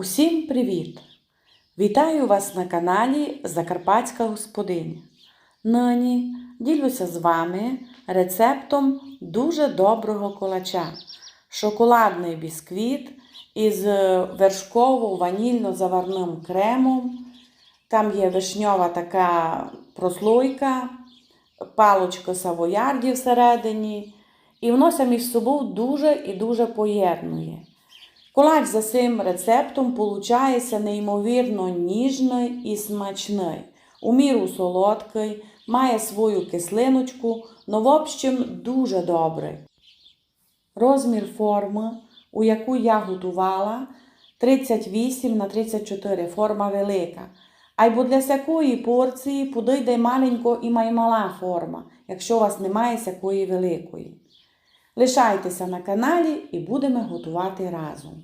Усім привіт! Вітаю вас на каналі Закарпатська господиня. Нині ділюся з вами рецептом дуже доброго колача. Шоколадний бісквіт із вершково-ванільно-заварним кремом. Там є вишньова така прослойка, палочка савоярді всередині. І воно самі з собою дуже і дуже поєднує. Колач за цим рецептом получається неймовірно ніжний і смачний. У міру солодкий, має свою кислиночку, но в общем дуже добрий. Розмір форми, у яку я готувала, 38 на 34 форма велика. Айбо для всякої порції подійде маленько і маймала форма, якщо у вас немає всякої великої. Лишайтеся на каналі і будемо готувати разом.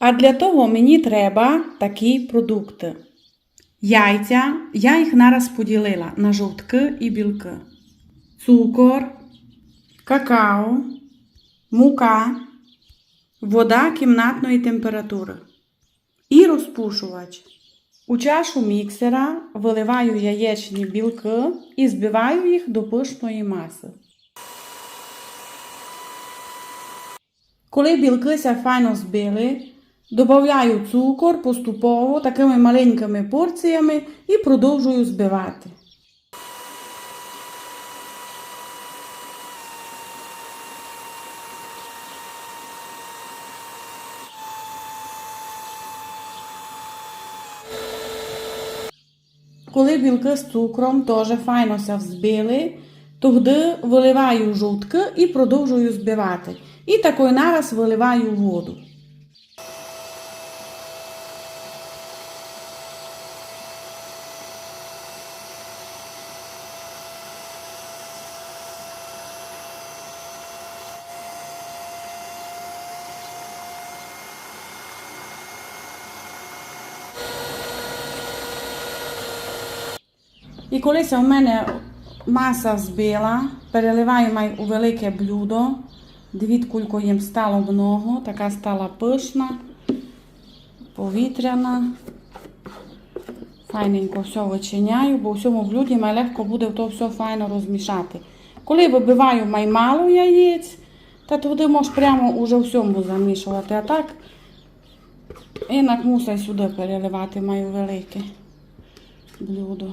А для того мені треба такі продукти. Яйця, я їх нараз поділила на жовтки і білки. Цукор, какао, мука, вода кімнатної температури і розпушувач. У чашу міксера виливаю яєчні білки і збиваю їх до пишної маси. Коли білки ся файно збили, Добавляю цукор поступово такими маленькими порціями і продовжую збивати. Коли білки з цукром теж файно ся взбили, тоді виливаю жовтки і продовжую збивати. І такий нараз виливаю воду. Коли у мене маса збила, переливаю май у велике блюдо. Дивіться, кілько їм стало много, така стала пишна, повітряна. Файненько все вичиняю, бо в цьому блюді май легко буде то все файно розмішати. Коли вибиваю май мало яєць, та туди можеш прямо уже всьому замішувати. А так, інак мусить сюди переливати маю велике блюдо.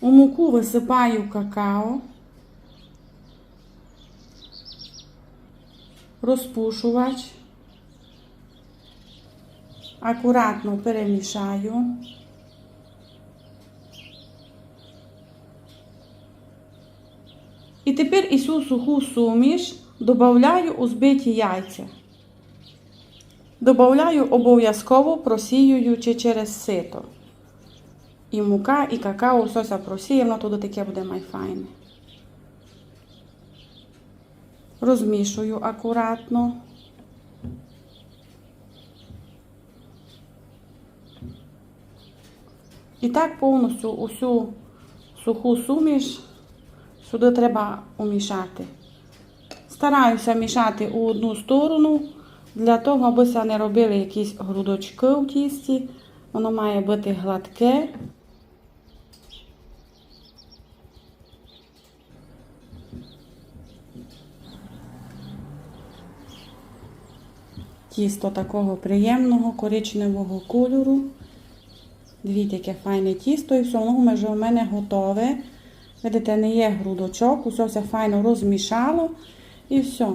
У муку висипаю какао, розпушувач, акуратно перемішаю. І тепер і цю суху суміш додаю у збиті яйця. Добавляю обов'язково просіюючи через сито. І мука, і какао, це просіяно, туди таке буде майфайне. Розмішую акуратно. І так повністю усю суху суміш сюди треба умішати. Стараюся мішати у одну сторону, для того, аби не робили якісь грудочки в тісті. Воно має бути гладке. Тісто такого приємного коричневого кольору. Дивіться, яке файне тісто, і все воно вже у мене готове. Видите, не є грудочок, усе все файно розмішало і все.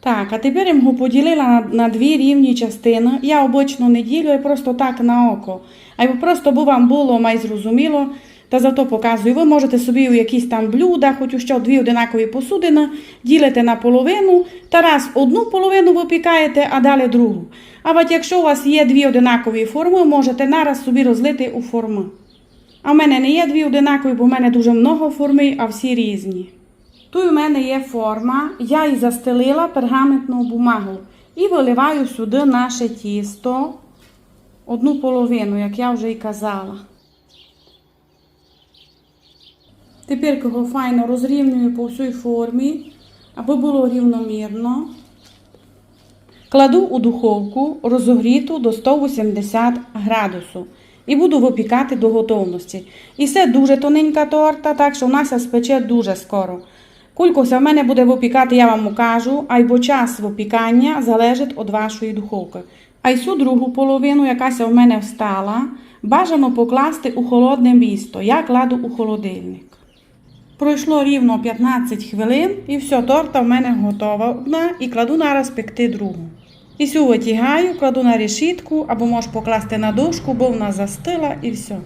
Так, а тепер я його поділила на, на дві рівні частини. Я обично не ділю, я просто так на око. А просто би вам було май зрозуміло, та зато показую. Ви можете собі у якісь там блюда, хоч у що дві одинакові посудини, ділите на половину, та раз одну половину випікаєте, а далі другу. А от якщо у вас є дві одинакові форми, можете нараз собі розлити у форми. А в мене не є дві одинакові, бо в мене дуже много форми, а всі різні. Тут у мене є форма, я її застелила пергаментну бумагу і виливаю сюди наше тісто одну половину, як я вже і казала. Тепер його файно розрівнюю по всій формі, аби було рівномірно. Кладу у духовку розогріту до 180 градусу і буду випікати до готовності. І це дуже тоненька торта, так що в нас спече дуже скоро. Кулькося в мене буде випікати, я вам укажу, айбо час випікання залежить від вашої духовки. А й цю другу половину, якася в мене встала, бажано покласти у холодне місто. Я кладу у холодильник. Пройшло рівно 15 хвилин і все, торта в мене готова одна і кладу нараз пекти другу. І цю витягаю, кладу на решітку або можеш покласти на дошку, бо вона застила і все.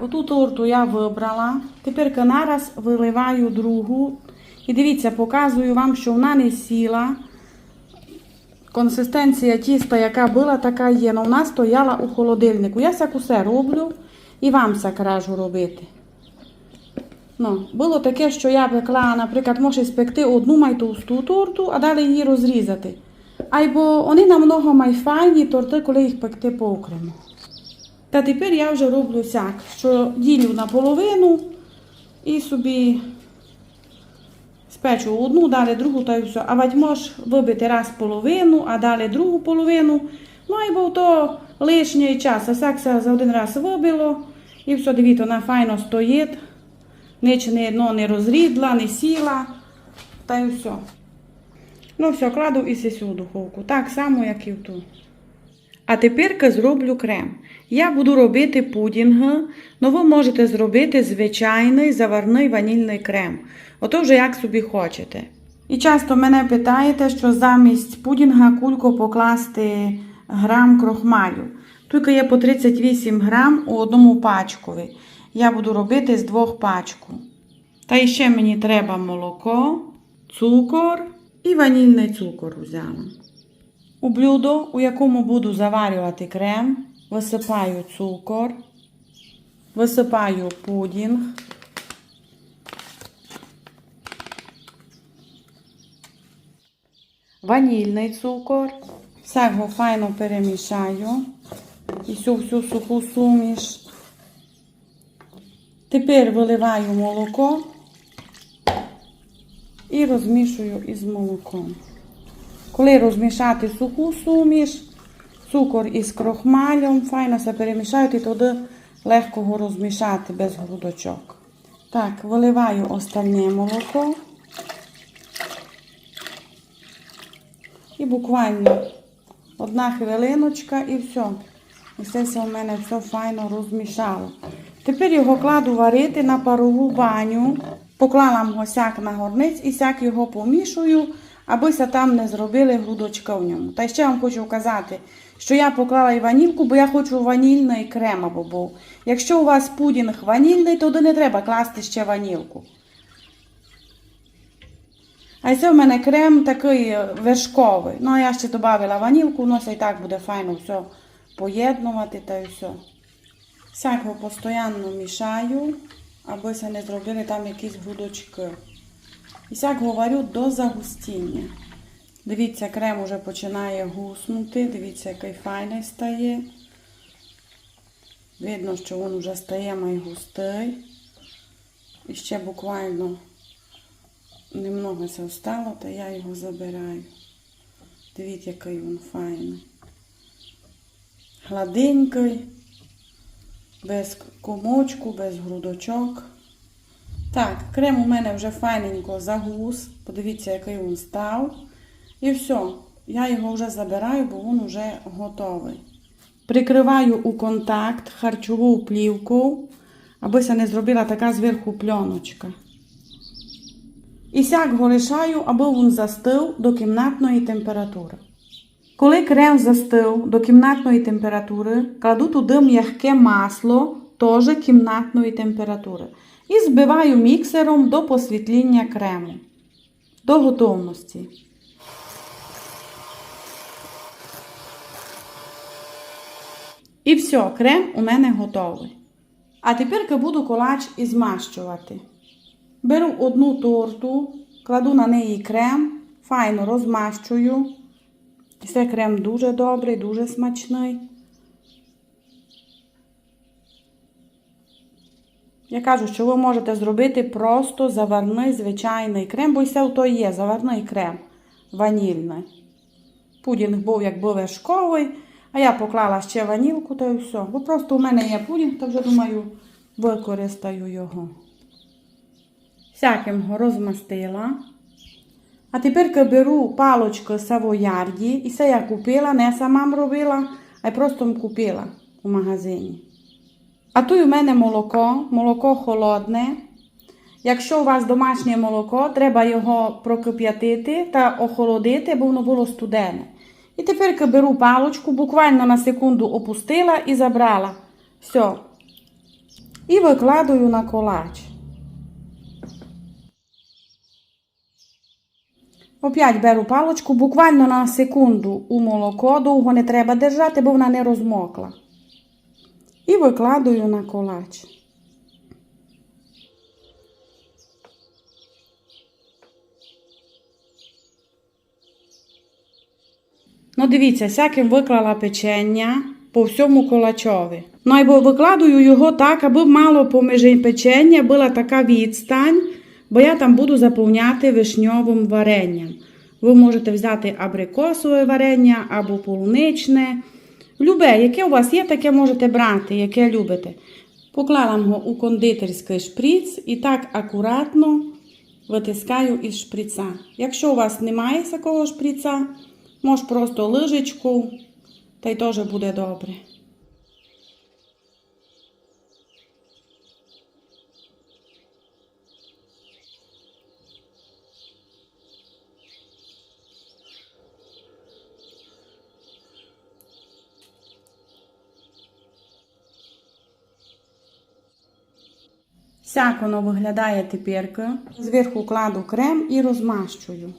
Оту торту я вибрала. Тепер нараз виливаю другу. І дивіться, показую вам, що вона не сіла. Консистенція тіста, яка була, така є. Но вона стояла у холодильнику. Я сяк роблю і вам сяк раджу робити. Ну, було таке, що я пекла, наприклад, можеш спекти одну майтовсту торту, а далі її розрізати. Айбо вони намного майфайні торти, коли їх пекти поокремо. Та тепер я вже роблю сяк, що ділю на половину і собі спечу одну, далі другу та й все. А вать можеш вибити раз половину, а далі другу половину. Ну, айбо то лишній час. А сяк за один раз вибило. І все, дивіться, вона файно стоїть. Ніч не, ну, не розрідла, не сіла. Та й все. Ну, все, кладу і сісю в духовку. Так само, як і в ту. А тепер зроблю крем. Я буду робити пудінги, але ви можете зробити звичайний заварний ванільний крем. Ото вже як собі хочете. І часто мене питаєте, що замість пудінга кульку покласти грам крохмалю. Тільки є по 38 грам у одному пачкові. Я буду робити з двох пачку. Та ще мені треба молоко, цукор і ванільний цукор взяла. У блюдо, у якому буду заварювати крем, висипаю цукор, висипаю пудінг, ванільний цукор, все його файно перемішаю і всю всю суху суміш. Тепер виливаю молоко і розмішую із молоком. Коли розмішати суху суміш, цукор із крохмалем, файно все перемішають і тоді легко його розмішати без грудочок. Так, виливаю остальне молоко. І буквально одна хвилиночка і все. І все це у мене все файно розмішало. Тепер його кладу варити на парову баню. Поклала його сяк на горниць і сяк його помішую, абися там не зробили грудочка в ньому. Та ще вам хочу казати, що я поклала і ванільку, бо я хочу ванільний крем або був. Якщо у вас пудінг ванільний, то не треба класти ще ванілку. А це в мене крем такий вершковий. Ну, а я ще додала ванілку, ну це і так буде файно все поєднувати та й все. Всяко постійно мішаю, аби се не зробили там якісь грудочки. І всяк говорю до загустіння. Дивіться, крем уже починає гуснути. Дивіться, який файний стає. Видно, що він вже стає майгустий. І ще буквально немного це остало, то я його забираю. Дивіться, який він файний. Гладенький, без комочку, без грудочок. Так, крем у мене вже файненько загус. Подивіться, який він став. І все, я його вже забираю, бо він вже готовий. Прикриваю у контакт харчову плівку, аби се не зробила така зверху пленочка. І сяк го лишаю, аби він застив до кімнатної температури. Коли крем застив до кімнатної температури, кладу туди м'яке масло, теж кімнатної температури. І збиваю міксером до посвітління крему, до готовності. І все, крем у мене готовий. А тепер буду колач і змащувати. Беру одну торту, кладу на неї крем, файно розмащую. І Це крем дуже добрий, дуже смачний. Я кажу, що ви можете зробити просто заварний звичайний крем, бо і все то є заварний крем ванільний. Пудінг був якби вершковий, а я поклала ще ванілку та і все. Бо просто у мене є пудінг, то вже думаю, використаю його. Всяким А тепер беру палочку савоярді, і це я купила, не сама робила, а й просто купила у магазині. А тут у мене молоко, молоко холодне. Якщо у вас домашнє молоко, треба його прокип'ятити та охолодити, бо воно було студене. І тепер беру палочку, буквально на секунду опустила і забрала. Все. І викладаю на колач. Опять беру палочку, буквально на секунду у молоко, довго не треба держати, бо вона не розмокла. І викладаю на колач. Ну, дивіться, всяким виклала печення по всьому колачові. Ну, або викладаю його так, аби мало поміж печення була така відстань, бо я там буду заповняти вишньовим варенням. Ви можете взяти абрикосове варення або полуничне. Любе, яке у вас є, таке можете брати, яке любите. Поклала його у кондитерський шприц і так акуратно витискаю із шприца. Якщо у вас немає такого шприца, може просто лижечку, та й теж буде добре. Сяк воно виглядає тепер. Зверху кладу крем і розмащую.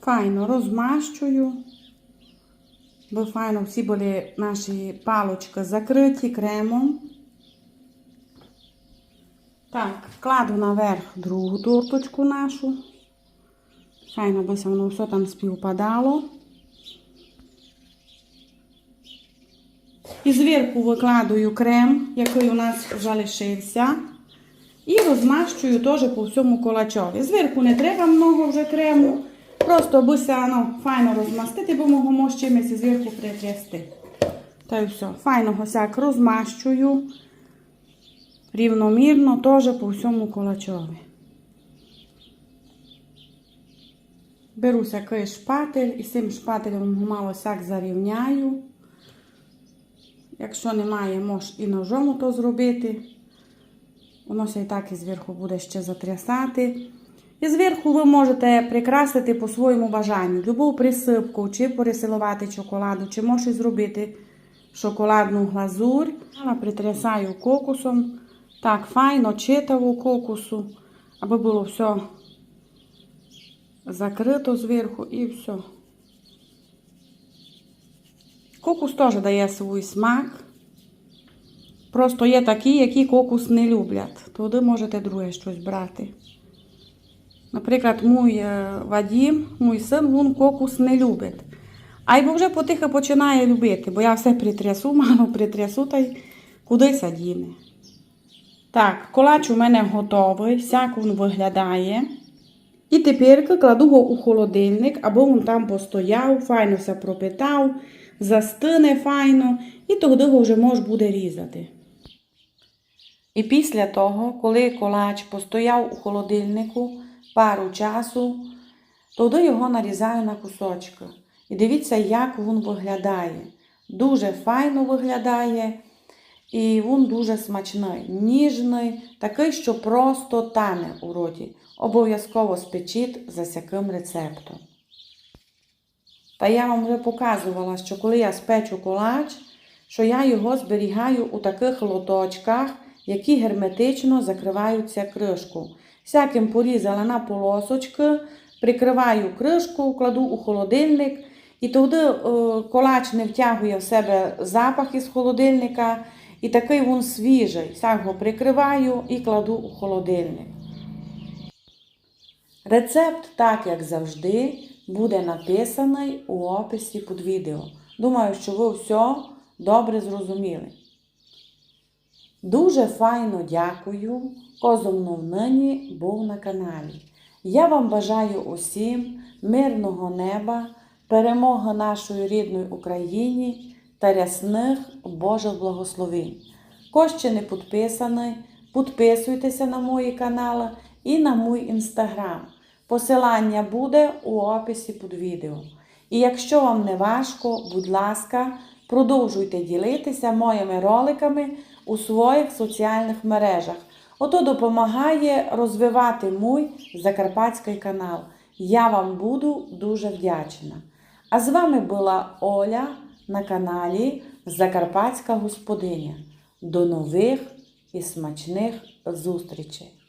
Файно розмащую, бо файно всі були наші палочки закриті кремом. Так, кладу наверх другу торточку нашу. Файно, би воно все там співпадало. І зверху викладаю крем, який у нас залишився. І розмащую теж по всьому колачові. Зверху не треба много вже крему. Просто аби ну, файно розмастити, бо можемо з чимось зверху притрясти. Та й все. Файно госяк розмащую. Рівномірно теж по всьому колачові. Беру всякий шпатель і цим шпателем мало сяк зарівняю. Якщо немає, можеш і ножом то зробити. Воно все і так і зверху буде ще затрясати. І зверху ви можете прикрасити по своєму бажанню. Любу присипку, чи пересилувати чоколаду, чи можете зробити шоколадну глазурь. Я притрясаю кокусом. Так, файно читаву кокусу, аби було все закрито зверху і все. Кокус теж дає свій смак. Просто є такі, які кокус не люблять. Туди можете друге щось брати. Наприклад, мій е, Вадім, мій син, він кокус не любить. А й вже потихо починає любити, бо я все притрясу, мало притрясу та й кудись діне. Так, колач у мене готовий, сяк він виглядає. І тепер кладу його у холодильник, або він там постояв, файно все пропитав, застине файно, і тоді його вже можна буде різати. І після того, коли колач постояв у холодильнику пару часу, тоді його нарізаю на кусочки. І дивіться, як він виглядає. Дуже файно виглядає. І він дуже смачний, ніжний, такий, що просто тане у роті. Обов'язково спечіть за всяким рецептом. Та я вам вже показувала, що коли я спечу колач, що я його зберігаю у таких лоточках, які герметично закриваються кришку. Всяким порізала на полосочки, прикриваю кришку, кладу у холодильник, і тоді е, колач не втягує в себе запах із холодильника, І такий він свіжий. Сам його прикриваю і кладу у холодильник. Рецепт, так як завжди, буде написаний у описі під відео. Думаю, що ви все добре зрозуміли. Дуже файно дякую, козо мною нині був на каналі. Я вам бажаю усім мирного неба, перемоги нашої рідної Україні та рясних Божих благословень. Хто ще не підписаний, підписуйтеся на мої канали і на мій інстаграм. Посилання буде у описі під відео. І якщо вам не важко, будь ласка, продовжуйте ділитися моїми роликами у своїх соціальних мережах. Ото допомагає розвивати мій закарпатський канал. Я вам буду дуже вдячна. А з вами була Оля на каналі Закарпатська Господиня. До нових і смачних зустрічей!